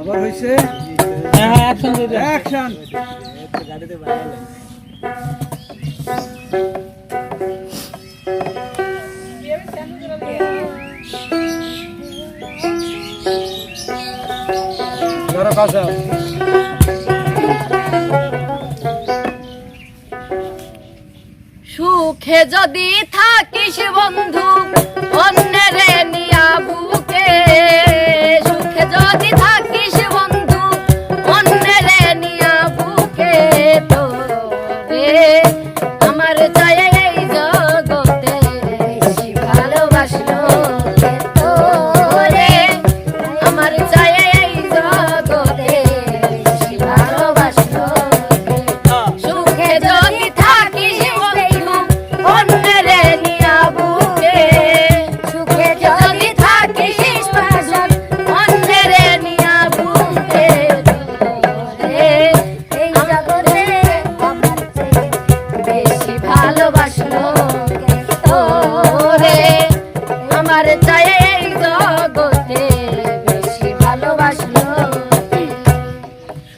আবার হয়েছে হ্যাঁ হ্যাঁ অ্যাকশন। অ্যাকশন সুখে যদি থাকিস বন্ধু অন্যের নিয়া বুকে। সুখে যদি থাকিস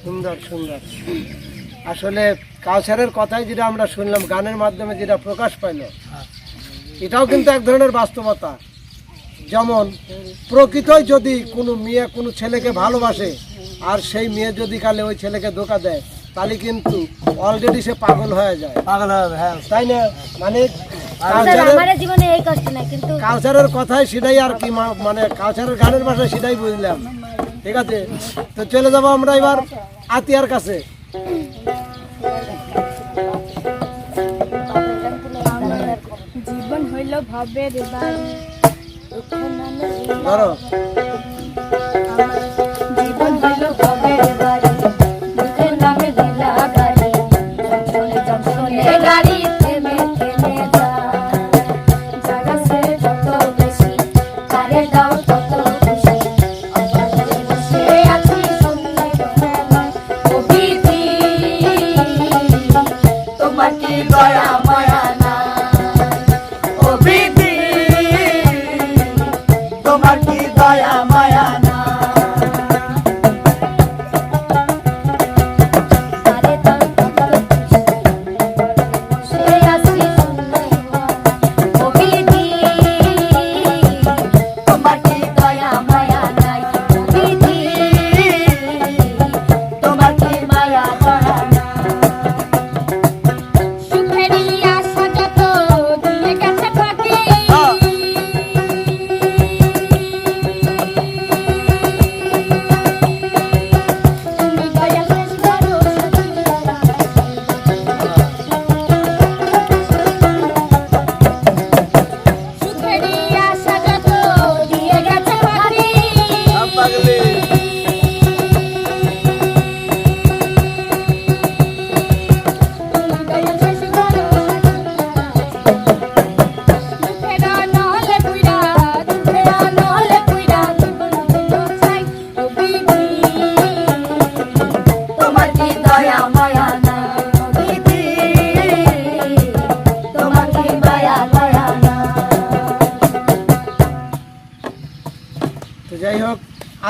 সুন্দর সুন্দর। আসলে কাউসারের কথাই যেটা আমরা শুনলাম, গানের মাধ্যমে যেটা প্রকাশ পাইল, এটাও কিন্তু এক ধরনের বাস্তবতা। যেমন, প্রকৃতই যদি কোনো মেয়ে কোনো ছেলেকে ভালোবাসে, আর সেই মেয়ে যদি কালে ওই ছেলেকে ধোকা দেয় তাহলে কিন্তু অলরেডি সে পাগল হয়ে যায়। পাগল হয়ে হ্যাঁ। তাই না? মানে কালচারের আমার জীবনে এই কষ্ট নাই কিন্তু কালচারের কথাই সেটাই আর কি মানে কালচারের গানের ভাষায় সেটাই বুঝলাম। ঠিক আছে? তো চলে যাব আমরা এবার আতিয়ার কাছে। জীবন হইল ভবের ধরো।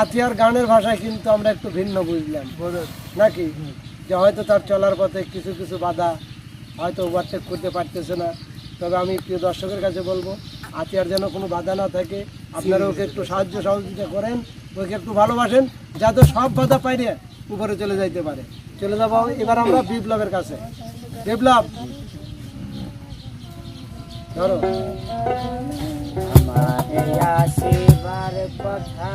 আতিয়ার গানের ভাষায় কিন্তু আমরা একটু ভিন্ন বুঝলাম। নাকি? যে হয়তো তার চলার পথে কিছু কিছু বাধা হয়তো ওভারটেক করতে পারতেছে না। তবে আমি প্রিয় দর্শকের কাছে বলব আতিয়ার যেন কোনো বাধা না থাকে আপনারা ওকে একটু সাহায্য সহযোগিতা করেন ওকে একটু ভালোবাসেন যাতে সব বাধা পাইরে উপরে চলে যাইতে পারে। চলে যাব এবার আমরা বিপ্লবের কাছে। বিপ্লব! ধরো। আসিবার কথা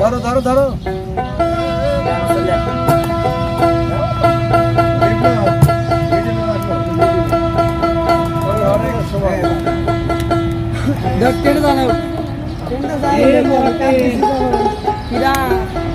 ধরো ধরো ধরো। কেটে দাঁড়াও তোমরা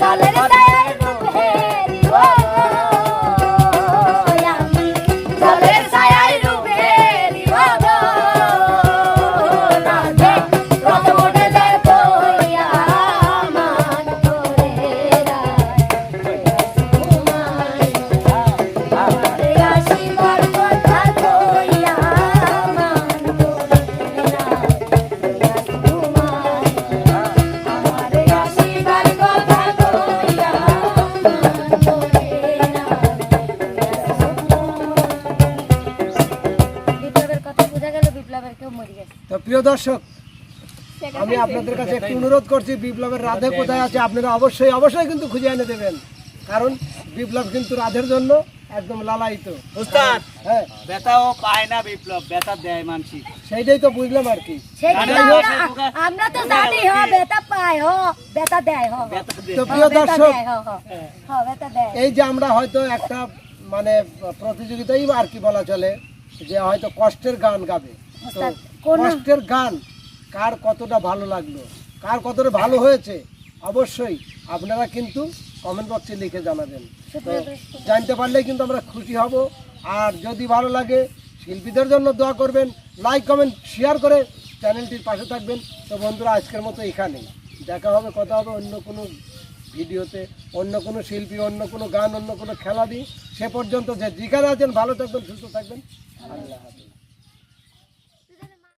সালের প্রিয় দর্শক আমি আপনাদের কাছে একটু অনুরোধ করছি বিপ্লবের রাধে কোথায় আছে আপনারা অবশ্যই অবশ্যই কিন্তু খুঁজে এনে দেবেন। কারণ বিপ্লব কিন্তু রাধের জন্য একদম লালায়িত। উস্তাদ হ্যাঁ বেতাও পায় না বিপ্লব বেতা দেয় মানসি সেইটাই তো বুঝলাম আর কি। আমরা- তো জানি হ বেতা পায় হ বেতা দেয় হ। তো প্রিয় দর্শক এই যে আমরা হয়তো একটা মানে প্রতিযোগিতাই আর কি বলা চলে যে হয়তো কষ্টের গান গাবে। তো কষ্টের গান কার কতটা ভালো লাগল কার কতটা ভালো হয়েছে অবশ্যই আপনারা কিন্তু কমেন্ট বক্সে লিখে জানাবেন। তো জানতে পারলে কিন্তু আমরা খুশি হব। আর যদি ভালো লাগে শিল্পীদের জন্য দোয়া করবেন লাইক কমেন্ট শেয়ার করে চ্যানেলটির পাশে থাকবেন। তো বন্ধুরা আজকের মতো এখানেই। দেখা হবে কথা হবে অন্য কোনো ভিডিওতে অন্য কোনো শিল্পী অন্য কোনো গান অন্য কোনো খেলা দিই সে পর্যন্ত যে যেখানে আছেন ভালো থাকবেন সুস্থ থাকবেন। আল্লাহ হাফেজ।